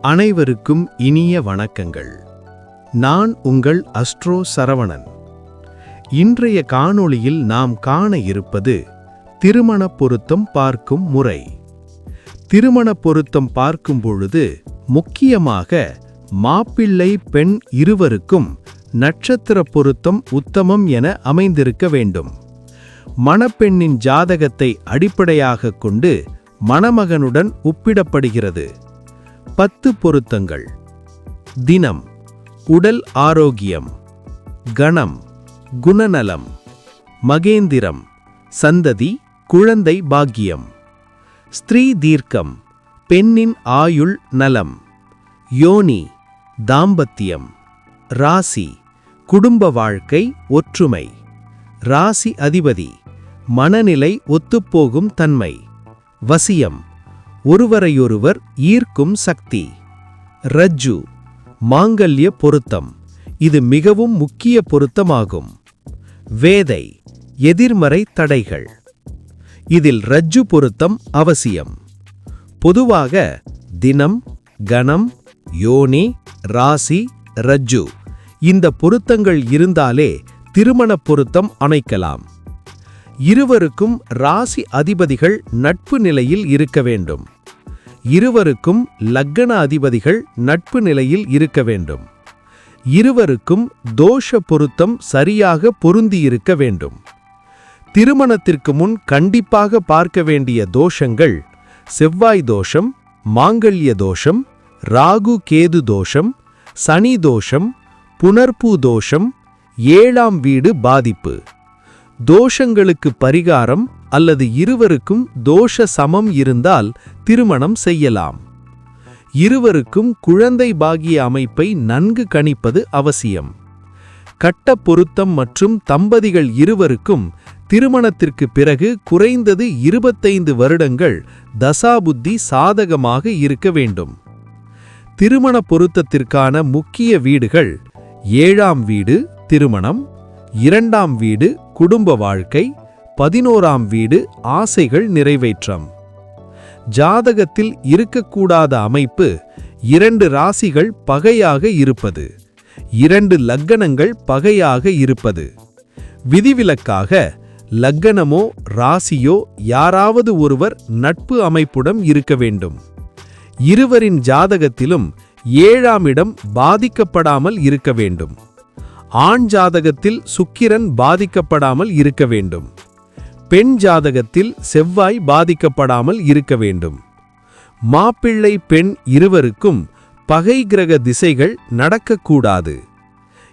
அனைவருக்கும் இனிய வணக்கங்கள். நான் உங்கள் அஸ்ட்ரோ சரவணன். இன்றைய காணொளியில் நாம் காண இருப்பது திருமண பொருத்தம் பார்க்கும் முறை. திருமண பொருத்தம் பார்க்கும் பொழுது முக்கியமாக மாப்பிள்ளை பெண் இருவருக்கும் நட்சத்திர பொருத்தம் உத்தமம் என அமைந்திருக்க வேண்டும். மணப்பெண்ணின் ஜாதகத்தை அடிப்படையாகக் கொண்டு மணமகனுடன் ஒப்பிடப்படுகிறது. பத்து பொருத்தங்கள். தினம் உடல் ஆரோக்கியம் கணம் குணநலம் மகேந்திரம் சந்ததி குழந்தை பாக்கியம். ஸ்திரீ தீர்க்கம் பெண்ணின் ஆயுள் நலம். யோனி தாம்பத்தியம். ராசி குடும்ப வாழ்க்கை ஒற்றுமை. ராசி அதிபதி மனநிலை ஒத்துப்போகும் தன்மை. வசியம் ஒருவரையொருவர் ஈர்க்கும் சக்தி. ரஜ்ஜு மாங்கல்ய பொருத்தம். இது மிகவும் முக்கிய பொருத்தமாகும். வேதை எதிர்மறை தடைகள். இதில் ரஜ்ஜு பொருத்தம் அவசியம். பொதுவாக தினம் கணம் யோனி ராசி ரஜ்ஜு. இந்த பொருத்தங்கள் இருந்தாலே திருமண பொருத்தம் அமைக்கலாம். இருவருக்கும் ராசி அதிபதிகள் நட்பு நிலையில் இருக்க வேண்டும். இருவருக்கும் லக்கண அதிபதிகள் நட்பு நிலையில் இருக்க வேண்டும். இருவருக்கும் தோஷ பொருத்தம் சரியாக பொருந்தியிருக்க வேண்டும். திருமணத்திற்கு முன் கண்டிப்பாக பார்க்க வேண்டிய தோஷங்கள் செவ்வாய் தோஷம் மாங்கல்ய தோஷம் ராகு கேது தோஷம் சனி தோஷம் புனர்பூ தோஷம் ஏழாம் வீடு பாதிப்பு. தோஷங்களுக்கு பரிகாரம் அல்லது இருவருக்கும் தோஷ சமம் இருந்தால் திருமணம் செய்யலாம். இருவருக்கும் குழந்தை பாகிய அமைப்பை நன்கு கணிப்பது அவசியம். கட்ட பொருத்தம் மற்றும் தம்பதிகள் இருவருக்கும் திருமணத்திற்கு பிறகு குறைந்தது இருபத்தைந்து வருடங்கள் தசாபுத்தி சாதகமாக இருக்க வேண்டும். திருமண பொருத்தத்திற்கான முக்கிய வீடுகள் ஏழாம் வீடு திருமணம் இரண்டாம் வீடு குடும்ப வாழ்க்கை பதினோராம் வீடு ஆசைகள் நிறைவேற்றம். ஜாதகத்தில் இருக்கக்கூடாத அமைப்பு இரண்டு ராசிகள் பகையாக இருப்பது. இரண்டு லக்கணங்கள் பகையாக இருப்பது. விதிவிலக்காக லக்கணமோ ராசியோ யாராவது ஒருவர் நட்பு அமைப்புடன் இருக்க வேண்டும். இருவரின் ஜாதகத்திலும் ஏழாம் இடம் பாதிக்கப்படாமல் இருக்க வேண்டும். ஆண் ஜாதகத்தில் சுக்கிரன் பாதிக்கப்படாமல் இருக்க வேண்டும். பெண் ஜாதகத்தில் செவ்வாய் பாதிக்கப்படாமல் இருக்க வேண்டும். மாப்பிள்ளை பெண் இருவருக்கும் பகை கிரக திசைகள் நடக்கக்கூடாது.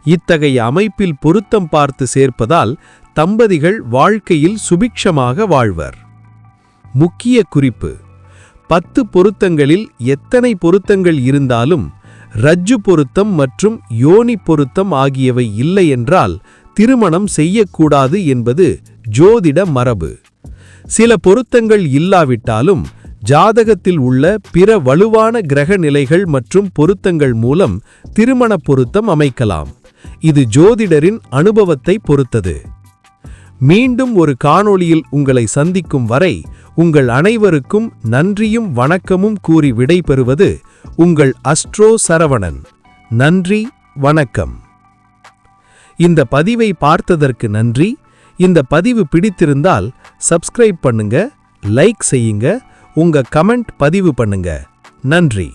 இத்தகைய அமைப்பில் பொருத்தம் பார்த்து சேர்ப்பதால் தம்பதிகள் வாழ்க்கையில் சுபிக்ஷமாக வாழ்வர். முக்கிய குறிப்பு. பத்து பொருத்தங்களில் எத்தனை பொருத்தங்கள் இருந்தாலும் ரஜ்ஜு பொருத்தம் மற்றும் யோனி பொருத்தம் ஆகியவை இல்லை என்றால் திருமணம் செய்யக்கூடாது என்பது ஜோதிட மரபு. சில பொருத்தங்கள் இல்லாவிட்டாலும் ஜாதகத்தில் உள்ள பிற வலுவான கிரக நிலைகள் மற்றும் பொருத்தங்கள் மூலம் திருமண பொருத்தம் அமைக்கலாம். இது ஜோதிடரின் அனுபவத்தை பொறுத்தது. மீண்டும் ஒரு காணொளியில் உங்களை சந்திக்கும் வரை உங்கள் அனைவருக்கும் நன்றியும் வணக்கமும் கூறி விடைபெறுவது உங்கள் அஸ்ட்ரோ சரவணன். நன்றி வணக்கம். இந்த பதிவை பார்த்ததற்கு நன்றி. இந்த பதிவு பிடித்திருந்தால் சப்ஸ்கிரைப் பண்ணுங்க லைக் செய்யுங்க உங்க கமெண்ட் பதிவு பண்ணுங்க. நன்றி.